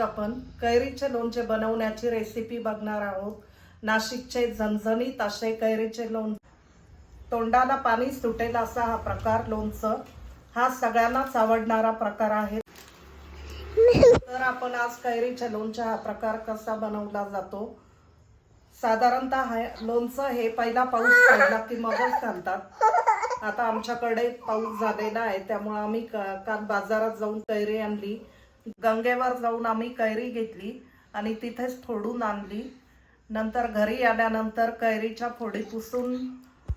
आज आपण कैरीचे लोणचे बनवण्याची रेसिपी बघणार आहोत. नाशिकचे झणझणीत असे कैरीचे लोण तोंडाला पाणी सुटेल असा हा प्रकार लोणचं. हा सगळ्यांनाच आवडणारा प्रकार आहे. तर आपण आज कैरीच्या लोणचा हा प्रकार कसा बनवला जातो? साधारणतः लोणचं हे पहिला पाऊस पडला की मगच घालतात. आता आमच्याकडे पाऊस झालेला आहे त्यामुळे आम्ही काल बाजारात जाऊन कैरी आणली. गंगेवर जाऊन आम्ही कैरी घेतली आणि तिथेच फोडून आणली. नंतर घरी आल्यानंतर कैरीच्या फोडी पुसून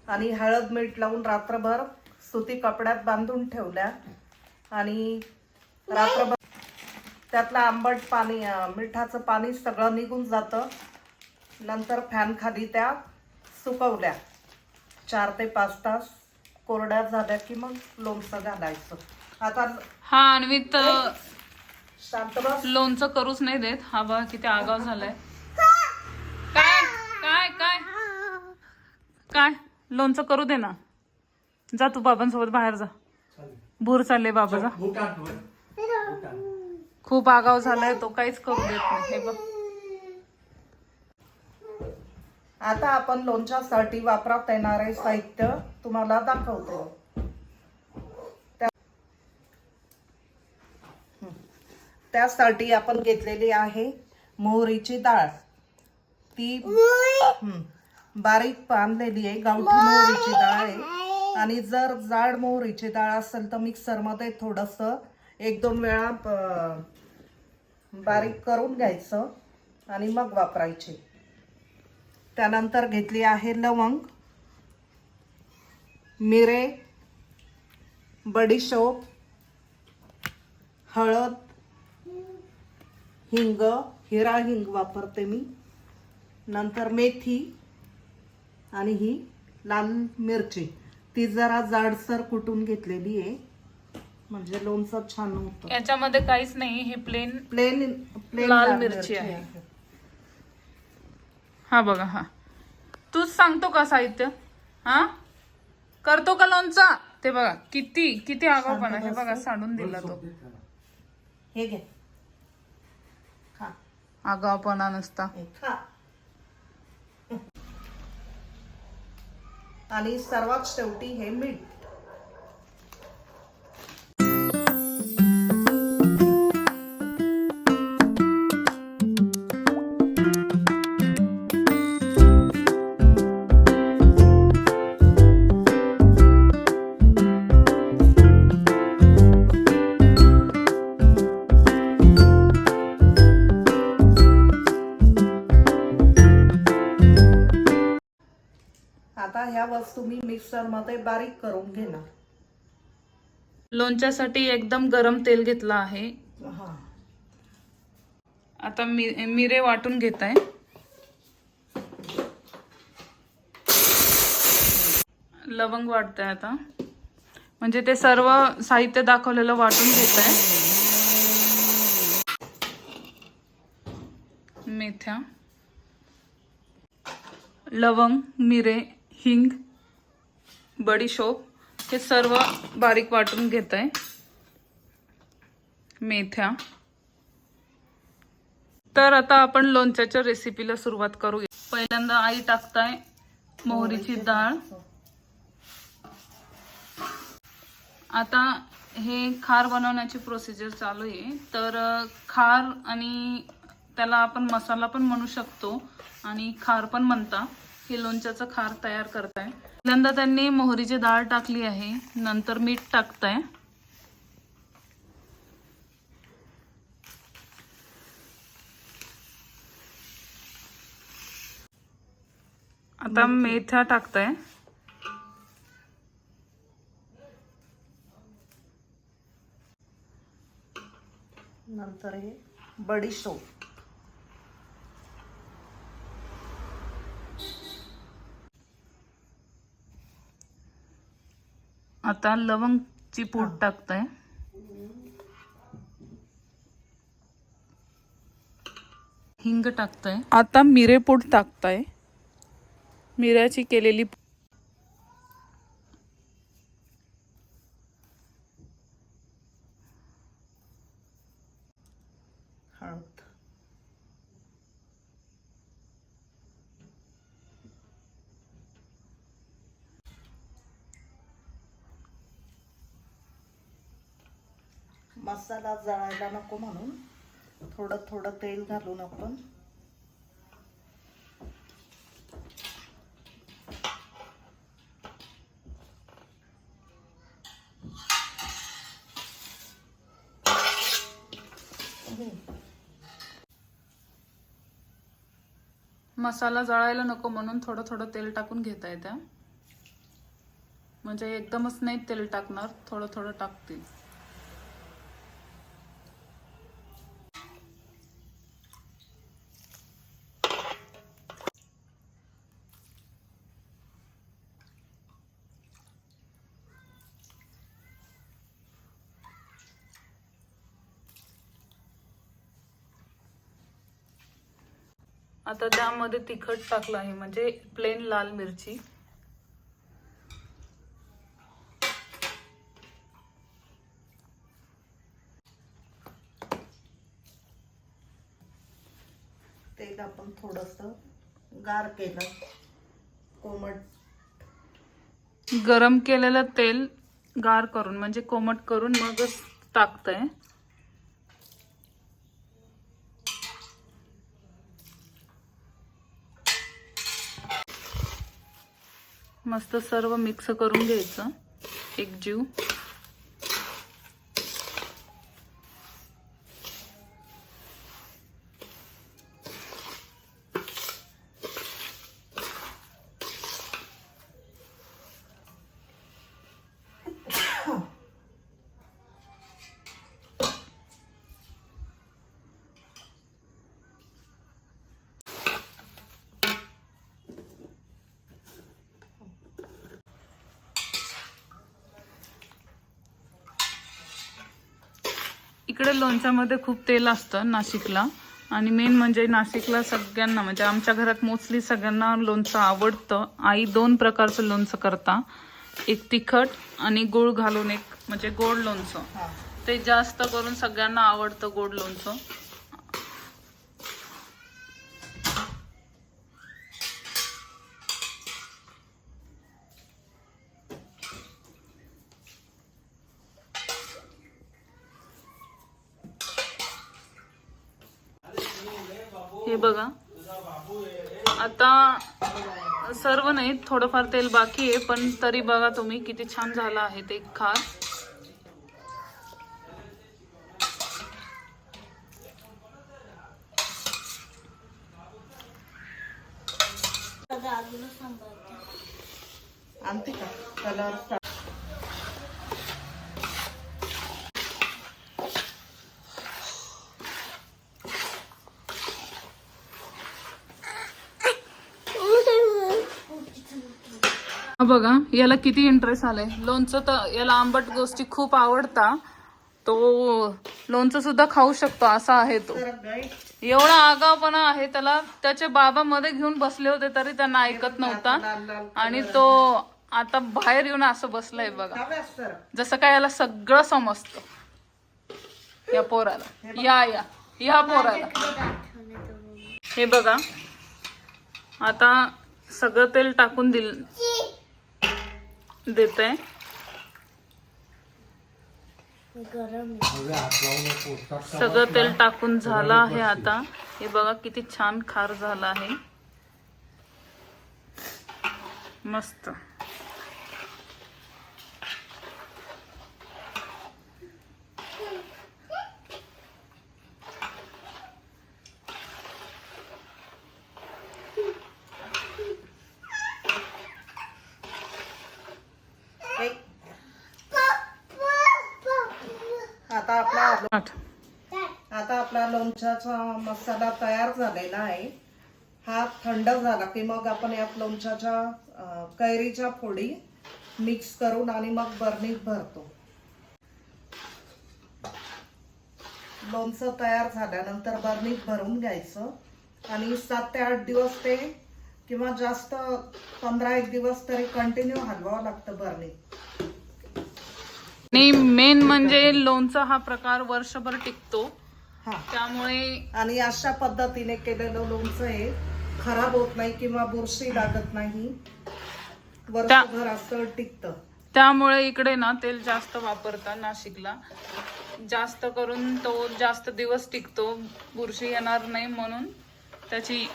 आणि हळद मीठ लावून रात्रभर सुती कपड्यात बांधून ठेवल्या. आणि रात्रभर त्यातलं आंबट पाणी मिठाचं पाणी सगळं निघून जातं. नंतर फॅन खाली त्या सुकवल्या. चार ते पाच तास कोरड्या झाल्या की मग लोणचं घालायचं. आता हा आणि लोणचं करूच नाही देत. हा बघा किती आगाव झालाय. काय? काय? काय? काय? लोणचं करू दे ना. जा तू बाबांसोबत बाहेर जा. भूर चालले बाबाचा खूप आगाव झालाय तो काहीच करू देत नाही. हे बघ. आता आपण लोणच्यासाठी वापरात येणारे साहित्य तुम्हाला दाखवतो त्या- हं. त्यासाठी आपण घेतलेली आहे मोहरीची डाळ. ती बारीक बांधलेली आहे. गावठी मोहरीची डाळ आहे. आणि जर जाड मोहरीची डाळ असेल तर मिक्सरमध्ये थोडस एक दोन वेळा बारीक करून घ्यायचं आणि मग वापरायची. त्यानंतर घेतली आहे लवंग मिरे बडीशोप हळद हिंग हिरा हिंग वापरते मी. नंतर मेथी आणि ही लाल मिरची. ती जरा जाडसर कुटून घेतलेली आहे. म्हणजे लोणचं छान होतं. याच्यामध्ये काहीच नाही हे प्लेन प्लेन प्लेन लाल मिरची आहे. हा बघा हा. तूच सांगतो का साहित्य? हा? करतो का लोणचा? ते बघा किती किती आगावपणा हे बघा सांडून दिला तो. हे घे. आगावपणा नसता. आणि सर्वात शेवटी हे मीठ. मी मिक्सरमध्ये बारीक करून घेणार. लोणच्यासाठी एकदम गरम तेल घेतलं आहे. हा. आता मि मिरे वाटून घेत आहे लवंग वाटतंय आता. म्हणजे ते सर्व साहित्य दाखवलेलं वाटून घेत आहे मेथ्या. लवंग मिरे हिंग बडीशोप हे सर्व बारीक वाटून घेत आहे मेथ्या. तर आता आपण लोणच्याच्या रेसिपीला सुरुवात करूया. पहिल्यांदा आई टाकताय मोहरीची डाळ. आता हे खार बनवण्याची प्रोसिजर चालू आहे. तर खार आणि त्याला आपण मसाला पण म्हणू शकतो आणि खार पण म्हणता. हे लोणच्याचं खार तयार करताय. पहिल्यांदा त्यांनी मोहरीची डाळ टाकली आहे. नंतर मीठ टाकताय. आता मेथ्या टाकताय. नंतर हे बडीशोप. आता लवंगची पूड टाकताय. हिंग टाकताय. आता मिरेपूड टाकताय. मिऱ्याची केलेली हळद आहोत मसाला जळायला नको म्हणून थोडं थोडं तेल घालून आपण. मसाला जळायला नको म्हणून थोडं थोडं तेल टाकून घेता येत्या म्हणजे एकदमच नाही तेल टाकणार थोडं थोडं टाकतील. आता त्यामध्ये तिखट टाकलं आहे म्हणजे प्लेन लाल मिरची. तेल आपण थोडस गार केलं. कोमट. गरम केलेलं तेल गार करून म्हणजे कोमट करून मगच टाकतंय. मस्त सर्व मिक्स करून घ्यायचं. एक जीव. इकडे लोणच्यामध्ये खूप तेल असतं नाशिकला. आणि मेन म्हणजे नाशिकला सगळ्यांना म्हणजे आमच्या घरात मोस्टली सगळ्यांना लोणचं आवडतं. आई दोन प्रकारचं लोणचं करता. एक तिखट आणि गुळ घालून एक म्हणजे गोड लोणचं. ते जास्त करून सगळ्यांना आवडतं गोड लोणचं. हे बघा. आता सर्व नाही थोडंफार तेल बाकी आहे पण तरी बघा तुम्ही किती छान झालं आहे ते खार बघा याला किती इंटरेस्ट आलाय. लोणचं तर याला आंबट गोष्टी खूप आवडता. तो लोणचं सुद्धा खाऊ शकतो असा आहे तो. एवढा आगावपणा आहे त्याला. त्याचे बाबा मध्ये घेऊन बसले होते तरी त्यांना ऐकत नव्हता. आणि तो आता बाहेर येऊन असं बसलाय बघा. जसं काय याला सगळं समजतं. या पोराला. या या. या पोराला. हे बघा. आता सगळं तेल टाकून दिल देत. आहे सगळं तेल टाकून झालं आहे आता. हे बघा किती छान खार झाला आहे. मस्त एक. आता आपला आठ. आता आपला लोणच्याचा मसाला तयार झालेला आहे. हा थंड झाला की मग आपण या लोणच्याच्या कैरीच्या फोडी मिक्स करून आणि मग बर्नीत भरतो. लोणचं तयार झाल्यानंतर बर्नीत भरून घ्यायचं. आणि सात ते आठ दिवस ते किंवा जास्त पंधरा एक दिवस तरी कंटिन्यू हलवावं लागतं बर्नीत आणि मेन म्हणजे लोणचा हा प्रकार वर्षभर टिकतो. हा. त्यामुळे आणि अशा पद्धतीने केलेलं लोणचं हे खराब होत नाही किंवा बुरशी लागत नाही. वर्षभर असं टिकतं. त्यामुळे इकडे ना तेल जास्त वापरतात नाशिकला जास्त करून तो जास्त दिवस टिकतो. बुरशी येणार नाही म्हणून त्याची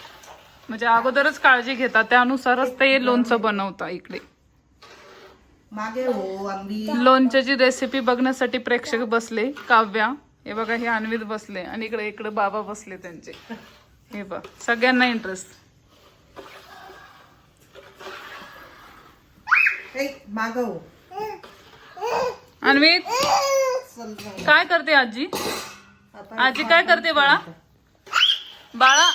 म्हणजे अगोदरच काळजी घेतात. त्यानुसारच ते लोणचं बनवतात इकडे. मागे हो लोणच्याची रेसिपी बघण्यासाठी प्रेक्षक बसले. काव्या. हे बघा हे अन्वित बसले आणि इकडे इकडे बाबा बसले त्यांचे. हे बघ सगळ्यांना इंटरेस्ट माग अन्वित जाऊ. काय करते आजी? आजी काय करते बाळा? बाळा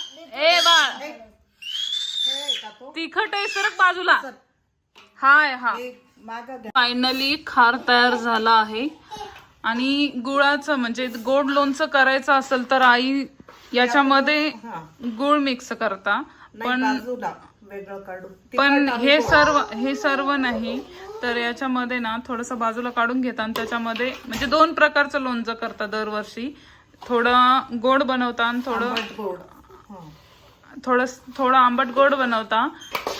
ए बाळ? तिखट आहे सर बाजूला. हाय हा. फायनली खार तयार झाला आहे. आणि गुळाचं म्हणजे गोड लोणचं करायचं असेल तर आई याच्यामध्ये गुळ मिक्स करता. पण पण हे. सर्व हे सर्व नाही. तर याच्यामध्ये ना थोडस बाजूला काढून घेता आणि त्याच्यामध्ये म्हणजे दोन प्रकारचं लोणचं करता दरवर्षी. थोडं गोड बनवता आणि थोडं गोड. थोडं थोडं आंबट गोड बनवता.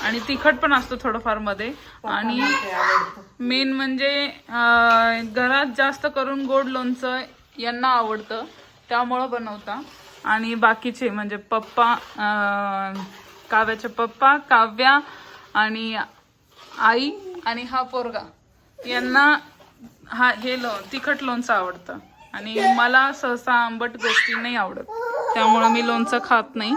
आणि तिखट पण असतं थोडंफारमध्ये. आणि मेन म्हणजे घरात जास्त करून गोड लोणचं यांना आवडतं. त्यामुळं बनवता. आणि बाकीचे म्हणजे पप्पा काव्याचे पप्पा काव्या आणि आई आणि हा पोरगा यांना हा हे लो तिखट लोणचं आवडतं. आणि मला सहसा आंबट गोष्टी नाही आवडत. त्यामुळं मी लोणचं खात नाही.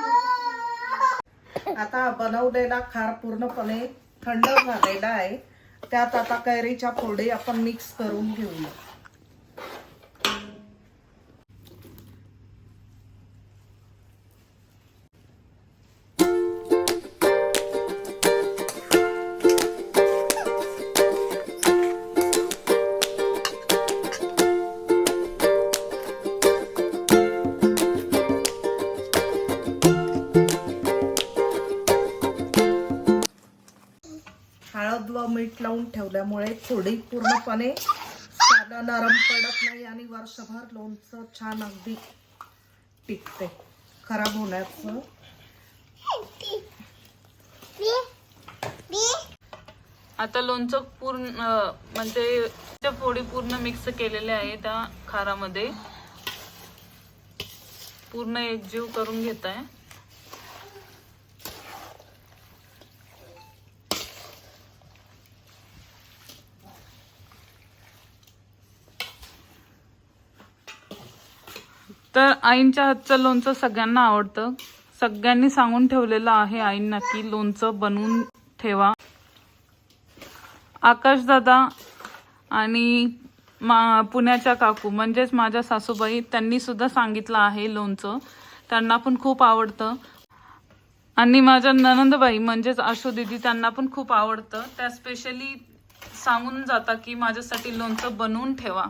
आता बनवलेला खार पूर्णपणे थंड झालेला आहे. त्यात आता कैरीच्या फोडी आपण मिक्स करून घेऊया. लावून ठेवल्यामुळे फोडी पूर्णपणे साधं नरम पडत नाही आणि वर्षभर लोणचं छान अगदी टिकते. खराब होण्याचं. आता लोणचं पूर्ण म्हणजे त्या फोडी पूर्ण मिक्स केलेले आहे त्या खारामध्ये. पूर्ण एकजीव करून घेत आहे तर आईंच्या हातचं लोणचं सगळ्यांना आवडतं. सगळ्यांनी सांगून ठेवलेलं आहे आईंना की लोणचं बनवून ठेवा. आकाशदादा आणि मा पुण्याच्या काकू म्हणजेच माझ्या सासूबाई त्यांनी सुद्धा सांगितलं आहे लोणचं. त्यांना पण खूप आवडतं. आणि माझ्या ननंदबाई म्हणजेच आशू दिदी त्यांना पण खूप आवडतं. त्या स्पेशली सांगून जाता की माझ्यासाठी लोणचं बनवून ठेवा.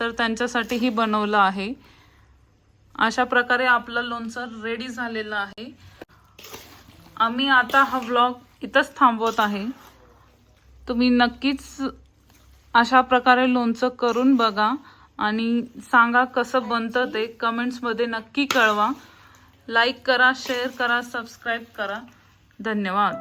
तर त्यांच्यासाठीही बनवलं आहे. अशा प्रकारे आपलं लोणचं रेडी झालेलं आहे. आम्ही आता हा व्लॉग इथंच थांबवत आहे. तुम्ही नक्कीच अशा प्रकारे लोणचं करून बघा आणि सांगा कसं बनतं ते कमेंट्समध्ये नक्की कळवा. लाईक करा शेअर करा सबस्क्राईब करा. धन्यवाद.